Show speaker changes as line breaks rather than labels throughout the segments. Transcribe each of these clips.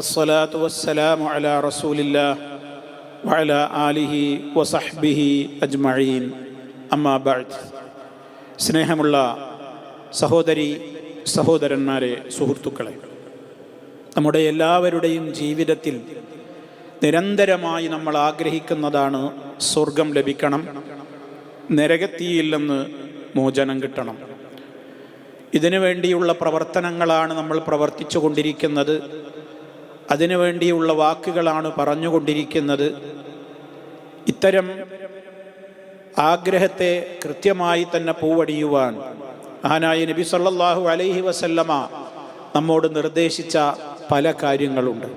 അസ്സലാത്തു വസ്സലാമു അലാ റസൂലില്ലാ വഅല ആലിഹി വസഹ്ബിഹി അജ്മഈൻ. അമ്മാ ബഅദ്. സ്നേഹമുള്ള സഹോദരി സഹോദരന്മാരെ സുഹൃത്തുക്കളെ നമ്മുടെ എല്ലാവരുടെയും ജീവിതത്തിൽ നിരന്തരമായി നമ്മൾ ആഗ്രഹിക്കുന്നതാണ് സ്വർഗം ലഭിക്കണം നരകത്തിയിൽ മോചനം കിട്ടണം. ഇതിനു വേണ്ടിയുള്ള പ്രവർത്തനങ്ങളാണ് നമ്മൾ പ്രവർത്തിച്ചു കൊണ്ടിരിക്കുന്നത് അതിനു വേണ്ടിയുള്ള വാക്കുകളാണ് പറഞ്ഞുകൊണ്ടിരിക്കുന്നത്. ഇത്തരം ആഗ്രഹത്തെ കൃത്യമായി തന്നെ പൂവടിയുവാൻ മഹാനായ നബി സല്ലാഹു അലൈഹി വസല്ലമ നമ്മോട് നിർദ്ദേശിച്ച പല കാര്യങ്ങളുണ്ട്.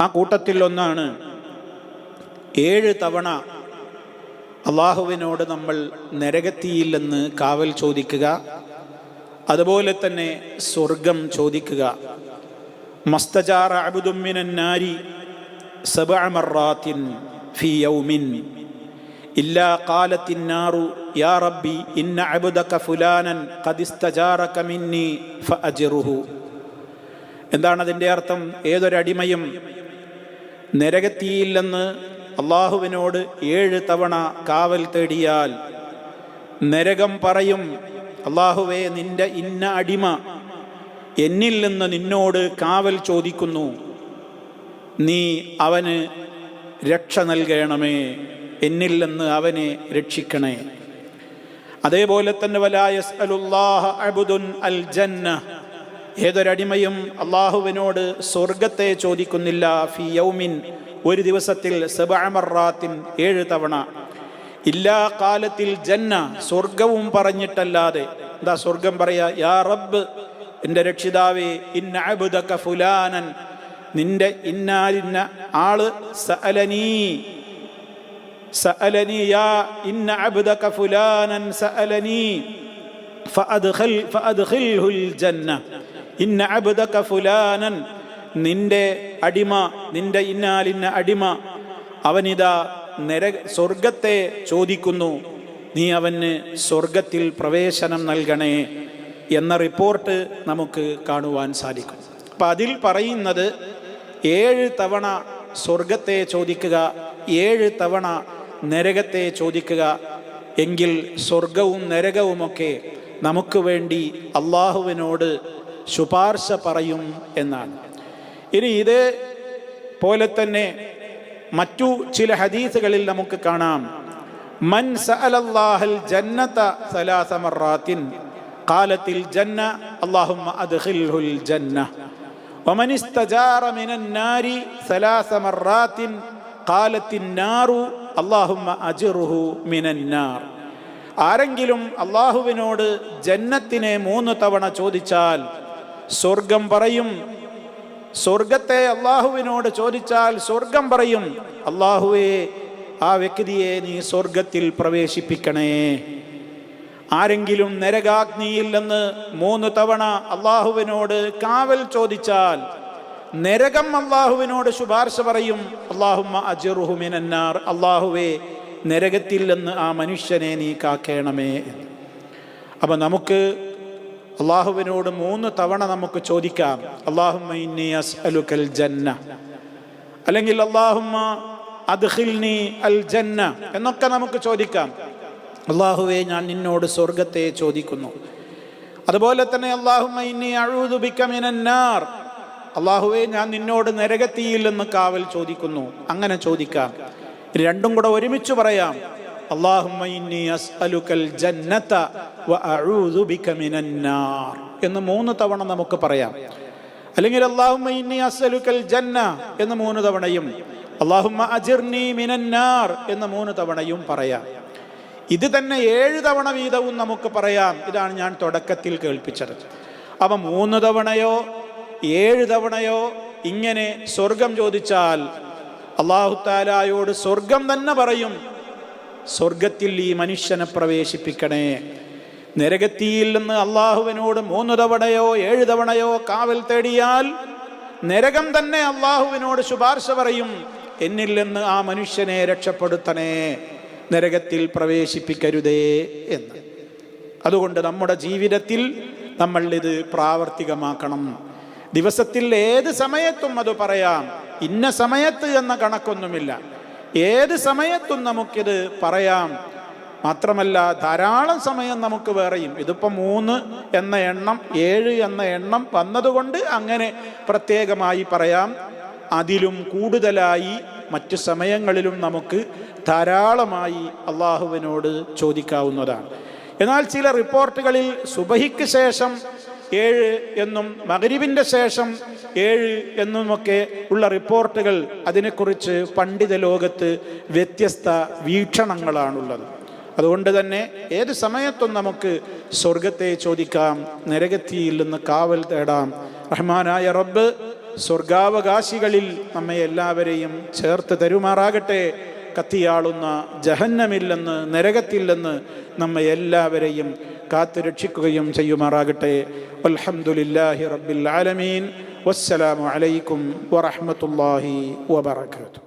ആ കൂട്ടത്തിൽ ഒന്നാണ് ഏഴ് തവണ അള്ളാഹുവിനോട് നമ്മൾ നരകത്തിയില്ലെന്ന് കാവൽ ചോദിക്കുക അതുപോലെ തന്നെ സ്വർഗം ചോദിക്കുക. മസ്തജാറ അബുദുമിനാരി സബഅമറാത്തിൻ ഫി യൗമിൻ. ഇല്ലാ ഖാലത്തിന്നാറു യാ റബ്ബി ഇന്ന അബുദക ഫുലാനൻ ഖദ് ഇസ്തജാറക മിന്നി ഫഅജ്റുഹു. എന്താണ് അതിന്റെ അർത്ഥം? ഏതൊരടിമയും നരകത്തിയില്ലെന്ന് അള്ളാഹുവിനോട് ഏഴ് തവണ കാവൽ തേടിയാൽ നരകം പറയും അള്ളാഹുവേ നിന്റെ ഇന്ന അടിമ എന്നിൽ നിന്ന് നിന്നോട് കാവൽ ചോദിക്കുന്നു. നീ അവന് രക്ഷ നൽകണമേ. എന്നിൽ നിന്ന് അവനെ രക്ഷിക്കണേ. അതേപോലെ തന്നെ അൽ ജന്ന. ഏതൊരടിമയും അള്ളാഹുവിനോട് സ്വർഗത്തെ ചോദിക്കുന്നില്ല. ഫി യൗമിൻ ഒരു ദിവസത്തിൽ സബഅമറാത്തിൻ ഏഴ് തവണ. ഇല്ലാ കാലത്തിൽ ജന്ന സ്വർഗവും പറഞ്ഞിട്ടല്ലാതെ. എന്താ സ്വർഗം പറയാ? യാ റബ്ബ് എന്റെ രക്ഷിതാവേ ഇന്ന അബുദക്ക ഫുലാനൻ. നിന്റെ ഇന്നാലിന്ന ആൾ സഅലനീ. സഅലനീ യാ ഇന്ന അബ്ദക ഫുലാനൻ സഅലനീ. ഫഅദ്ഖൽ ഫഅദ്ഖിൽഹുൽ ജന്ന. ഇന്ന ഫുലാനൻ. നിന്റെ അടിമ നിന്റെ ഇന്നാലിന്ന അടിമ അവനിതാ നര സ്വർഗത്തെ ചോദിക്കുന്നു. നീ അവന് സ്വർഗത്തിൽ പ്രവേശനം നൽകണേ. എന്ന റിപ്പോർട്ട് നമുക്ക് കാണുവാൻ സാധിക്കും. അപ്പം അതിൽ പറയുന്നത് ഏഴ് തവണ സ്വർഗത്തെ ചോദിക്കുക ഏഴ് തവണ നരകത്തെ ചോദിക്കുക എങ്കിൽ സ്വർഗവും നരകവുമൊക്കെ നമുക്ക് വേണ്ടി അള്ളാഹുവിനോട് ശുപാർശ പറയും എന്നാണ്. ഇനി ഇത് പോലെ തന്നെ മറ്റു ചില ഹദീസുകളിൽ നമുക്ക് കാണാം. മൻ സഅലല്ലാഹൽ ജന്നത സലാസ മറാത്തിൻ ഖാലത്തിൽ ജന്ന അല്ലാഹുമ്മ അദ്ഖിൽഹുൽ ജന്ന ومن استجار من النار ثلاث مرات قالت النار اللهم أجره من النار ആരെങ്കിലും അള്ളാഹുവിനോട് ജന്നത്തിനെ മൂന്ന് തവണ ചോദിച്ചാൽ സ്വർഗം പറയും സ്വർഗത്തെ അള്ളാഹുവിനോട് ചോദിച്ചാൽ സ്വർഗം പറയും അള്ളാഹുവേ ആ വ്യക്തിയെ നീ സ്വർഗത്തിൽ പ്രവേശിപ്പിക്കണേ ആരെങ്കിലും നരകാഗ്നിയിൽ നിന്ന് മൂന്ന് തവണ അള്ളാഹുവിനോട് കാവൽ ചോദിച്ചാൽ നരകം അള്ളാഹുവിനോട് ശുപാർശ പറയും അള്ളാഹുമ്മ അജറുഹുമിനാർ അള്ളാഹുവേ നരകത്തിൽ നിന്ന് ആ മനുഷ്യനെ നീ കാക്കേണമേ അപ്പം നമുക്ക് അള്ളാഹുവിനോട് മൂന്ന് തവണ നമുക്ക് ചോദിക്കാം അള്ളാഹുമ്മ ഇന്നി അസ്അലുക്കൽ ജന്ന അല്ലെങ്കിൽ അള്ളാഹുമ്മ അൽ ജന്ന എന്നൊക്കെ നമുക്ക് ചോദിക്കാം. അള്ളാഹുവെ ഞാൻ നിന്നോട് സ്വർഗത്തെ ചോദിക്കുന്നു. അതുപോലെ തന്നെ അഴൂതുബിക്കമിനാർ അള്ളാഹുവെ ഞാൻ നിന്നോട് നരകത്തിയിൽ കാവൽ ചോദിക്കുന്നു. അങ്ങനെ ചോദിക്കാം. രണ്ടും കൂടെ ഒരുമിച്ച് പറയാം. എന്ന് മൂന്ന് തവണ നമുക്ക് പറയാം. അല്ലെങ്കിൽ ജന്ന എന്ന് മൂന്ന് തവണയും അള്ളാഹുമ്മ എന്ന് മൂന്ന് തവണയും പറയാം. ഇത് തന്നെ ഏഴ് തവണ വീതവും നമുക്ക് പറയാം. ഇതാണ് ഞാൻ തുടക്കത്തിൽ കേൾപ്പിച്ചത്. അവ മൂന്ന് തവണയോ ഏഴ് തവണയോ ഇങ്ങനെ സ്വർഗം ചോദിച്ചാൽ അള്ളാഹുത്താലായോട് സ്വർഗം തന്നെ പറയും. സ്വർഗത്തിൽ ഈ മനുഷ്യനെ പ്രവേശിപ്പിക്കണേ. നരകത്തിയിൽ നിന്ന് അള്ളാഹുവിനോട് മൂന്ന് തവണയോ ഏഴ് തവണയോ കാവൽ തേടിയാൽ നരകം തന്നെ അള്ളാഹുവിനോട് ശുപാർശ പറയും. എന്നിൽ നിന്ന് ആ മനുഷ്യനെ രക്ഷപ്പെടുത്തണേ. നരകത്തിൽ പ്രവേശിപ്പിക്കരുതേ എന്ന്. അതുകൊണ്ട് നമ്മുടെ ജീവിതത്തിൽ നമ്മൾ ഇത് പ്രാവർത്തികമാക്കണം. ദിവസത്തിൽ ഏത് സമയത്തും അത് പറയാം. ഇന്ന സമയത്ത് എന്ന കണക്കൊന്നുമില്ല. ഏത് സമയത്തും നമുക്കിത് പറയാം. മാത്രമല്ല ധാരാളം സമയം നമുക്ക് വേറെയും. ഇതിപ്പോൾ മൂന്ന് എന്ന എണ്ണം ഏഴ് എന്ന എണ്ണം വന്നതുകൊണ്ട് അങ്ങനെ പ്രത്യേകമായി പറയാം. അതിലും കൂടുതലായി മറ്റു സമയങ്ങളിലും നമുക്ക് ധാരാളമായി അള്ളാഹുവിനോട് ചോദിക്കാവുന്നതാണ്. എന്നാൽ ചില റിപ്പോർട്ടുകളിൽ സുബഹിക്ക് ശേഷം ഏഴ് എന്നും മകരിവിന്റെ ശേഷം ഏഴ് എന്നുമൊക്കെ ഉള്ള റിപ്പോർട്ടുകൾ അതിനെക്കുറിച്ച് പണ്ഡിത ലോകത്ത് വ്യത്യസ്ത വീക്ഷണങ്ങളാണുള്ളത്. അതുകൊണ്ട് തന്നെ ഏത് സമയത്തും നമുക്ക് സ്വർഗത്തെ ചോദിക്കാം നരകത്തിയിൽ നിന്ന് കാവൽ തേടാം. റഹ്മാനായ റബ്ബ് സ്വർഗാവകാശികളിൽ നമ്മെ എല്ലാവരെയും ചേർത്ത് തരുമാറാകട്ടെ. കത്തിയാളുന്ന ജഹന്നമില്ലെന്ന് നരകത്തില്ലെന്ന് നമ്മെ എല്ലാവരെയും കാത്തുരക്ഷിക്കുകയും ചെയ്യുമാറാകട്ടെ. അൽഹംദുലില്ലാഹി റബ്ബിൽ ആലമീൻ. വസ്സലാമു അലൈക്കും വറഹ്മത്തുള്ളാഹി വബറകാതുഹു.